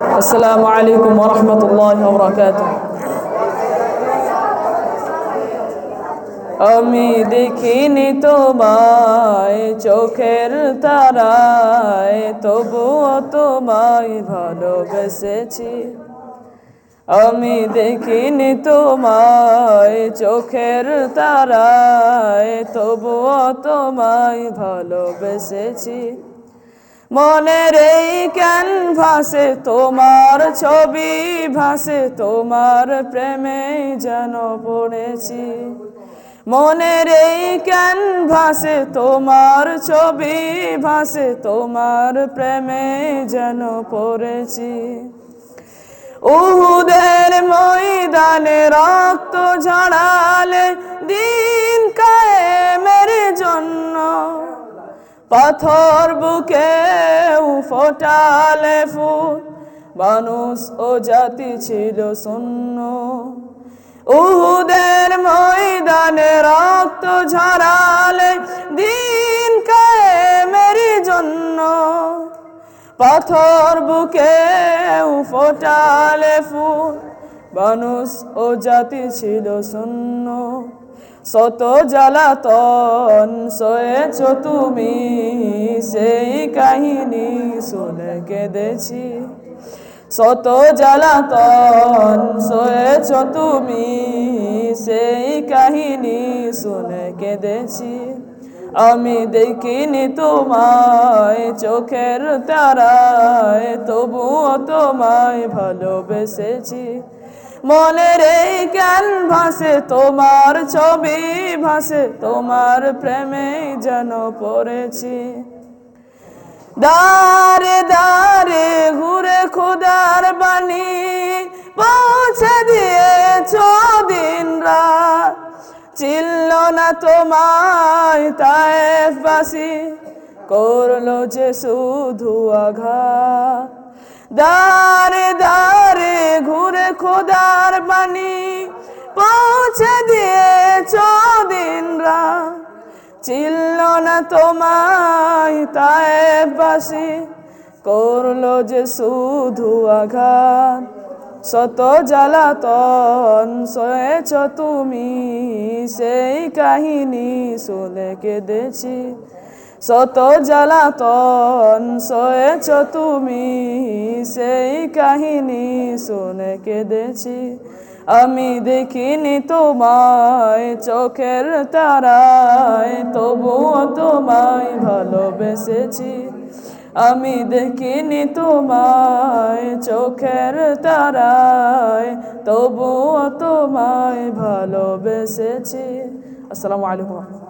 আসসালামু আলাইকুম রহমতুল্লাহ বরকাত আমি দেখিনি তোমায় চোখের তারায়, তবুও তোমায় ভালোবেসেছি। আমি দেখিনি তোমায় চোখের তারায়, তবুও তোমায় ভালোবেসেছি। মনের এই ক্যানভাসে তোমার ছবি ভাসে, তোমার প্রেমে যেন পড়েছি। মনের এই ক্যানভাসে তোমার ছবি ভাসে, তোমার প্রেমে যেন পড়েছি। উহুদের ময়দানে রক্ত ঝাড়ালে দিন কায়েমের পাথর বুকে ফোটালে ফুল, মানুষ ও জাতি ছিল শূন্য। উহুদের ময়দানে রক্ত ঝরালে দিন মেরি জন্য। পাথর বুকে ফোটালে ফুল, মানুষ ও জাতি ছিল শূন্য। শত জ্বালাতন সয়েছ তুমি, সেই কাহিনী শুনে কেঁদেছি। শত জ্বালাতন সয়েছ তুমি, সেই কাহিনী শুনে কেঁদেছি। আমি দেখিনি তোমায় চোখের তারায়, তবুও তোমায় ভালোবেসেছি। মনের এই জ্ঞান ভাসে তোমার ছবি ভাসে, তোমার প্রেমে যেন পড়েছি। দারে দারে ঘুরে খোদার বাণী পৌঁছে দিয়েছ দিন রাত। না তোমায় তাইফবাসী করল যে শুধু আঘাত। দারে দারে ঘুরে খোদার বাণী পৌঁছে দিয়েছ দিন চিল্ল না তোমায় তাইফবাসী করল যে শুধু আঘাত। শত জ্বালাতন সয়েছ তুমি, সেই কাহিনী শুনে কেঁদেছি। শত জ্বালাতন সয়েছ তুমি, সেই কাহিনী শুনে কেঁদেছি। আমি দেখিনি তোমায় চোখের তারায়, তবুও তোমায় ভালোবেসেছি। আমি দেখিনি তোমায় চোখের তারায়, তবুও তোমায় ভালোবেসেছি। আসসালামু আলাইকুম।